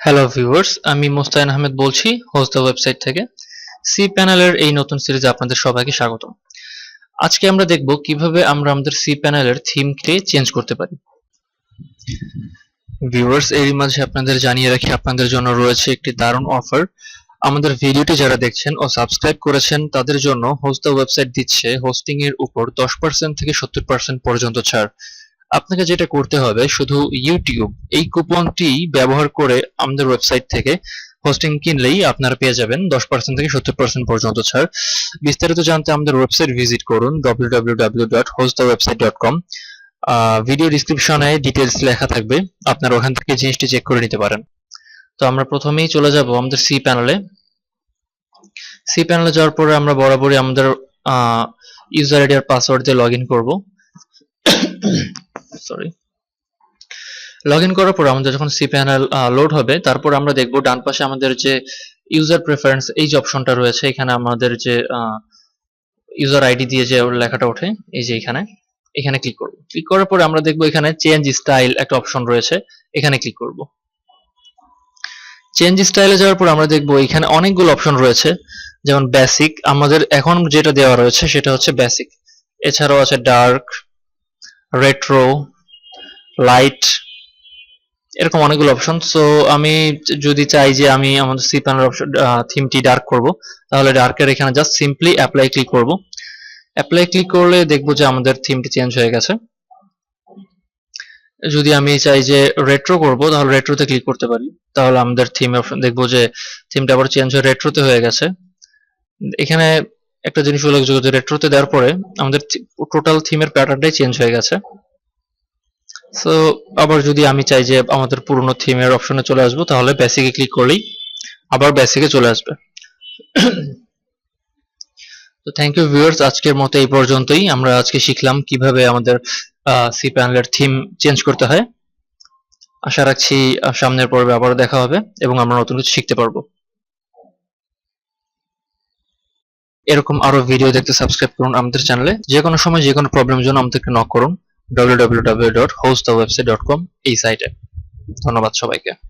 Hello viewers আমি মোস্তাইন আহমেদ বলছি host website থেকে। সি প্যানেলের এই নতুন সিরিজে আপনাদের সবাইকে স্বাগত। আজকে আমরা দেখব কীভাবে আমরা আমাদের সি প্যানেলের থিমকে চেঞ্জ করতে পারি। ভিউয়ার্স এরই মাঝে আপনাদের জানিয়ে রাখি, আপনাদের জন্য রয়েছে একটি দারুণ অফার আমাদের ভিডিওটি যারা দেখছেন ও সাবস্ক্রাইব করেছেন, তাদের জন্য হোস্ট দ্য ওয়েবসাইট দিচ্ছে হোস্টিং এর উপর দশ পার্সেন্ট থেকে সত্তর পার্সেন্ট পর্যন্ত ছাড়। আপনাকে যেটা করতে হবে, শুধু ইউটিউব এই কুপনটি ব্যবহার করে আমাদের ওয়েবসাইট থেকে হোস্টিং কিনলেই আপনারা পেয়ে যাবেন দশ পার্সেন্ট থেকে সত্তর পার্সেন্ট পর্যন্ত ছাড়। বিস্তারিত জানতে আমাদের ওয়েবসাইট ভিজিট করুন www.hostthewebsite.com ভিডিও ডিসক্রিপশনে ডিটেলস লেখা থাকবে, আপনারা ওখান থেকে জিনিসটি চেক করে নিতে পারেন। তো আমরা প্রথমেই চলে যাব আমাদের সি প্যানেলে সি প্যানেলে যাওয়ার পরে আমরা বরাবরই আমাদের ইউজার আইডি আর পাসওয়ার্ড দিয়ে লগ ইন করব। সরি লগ ইন করার পর আমাদের যখন সি প্যানেল লোড হবে, তারপর আমরা দেখব ডান পাশে আমাদের যে ইউজার প্রেফারেন্স এই যে অপশনটা রয়েছে, এখানে আমাদের যে ইউজার আইডি দিয়ে যে লেখাটা ওঠে, এই যে এখানে এখানে ক্লিক করব। ক্লিক করার পরে আমরা দেখব এখানে চেঞ্জ স্টাইল একটা অপশন রয়েছে, এখানে ক্লিক করব। চেঞ্জ স্টাইলে যাওয়ার পর আমরা দেখব এখানে অনেকগুলো অপশন রয়েছে, যেমন বেসিক আমাদের এখন যেটা দেওয়া রয়েছে সেটা হচ্ছে বেসিক এছাড়াও আছে ডার্ক রেট্রো লাইট এরকম অনেকগুলো অপশন সো আমি যদি চাই যে আমি আমাদের সি প্যানেল অপশন থিমটি ডার্ক করব, তাহলে ডার্কের এখানে জাস্ট সিম্পলি অ্যাপ্লাই ক্লিক করব। অ্যাপ্লাই ক্লিক করলে দেখব যে আমাদের থিমটি চেঞ্জ হয়ে গেছে। যদি আমি চাই যে রেট্রো করব, তাহলে রেট্রোতে ক্লিক করতে পারি। তাহলে আমাদের থিম অপশন দেখব যে থিমটা আবার চেঞ্জ হয়ে রেট্রোতে হয়ে গেছে। এখানে একটা জিনিস উল্লেখযোগ্য যে রেট্রোতে দেওয়ার পরে আমাদের টোটাল থিমের প্যাটার্নটাই চেঞ্জ হয়ে গেছে। সো আবার যদি আমি চাই যে আমাদের পুরনো থিমের অপশনে চলে আসব, তাহলে বেসিকে ক্লিক করলেই আবার বেসিকে চলে আসবে। তো থ্যাংক ইউ ভিউয়ার্স আজকের মতো এই পর্যন্তই। আমরা আজকে শিখলাম কীভাবে আমাদের সি প্যানেলের থিম চেঞ্জ করতে হয়। আশা রাখছি সামনের পর্বে আবার দেখা হবে এবং আমরা নতুন কিছু শিখতে পারব। এরকম আরও ভিডিও দেখতে সাবস্ক্রাইব করুন আমাদের চ্যানেলে যে কোনো সময় যে কোনো প্রবলেমের জন্য আমাদেরকে নক করুন। www.hostthewebsite.com এই সাইটে ধন্যবাদ সবাইকে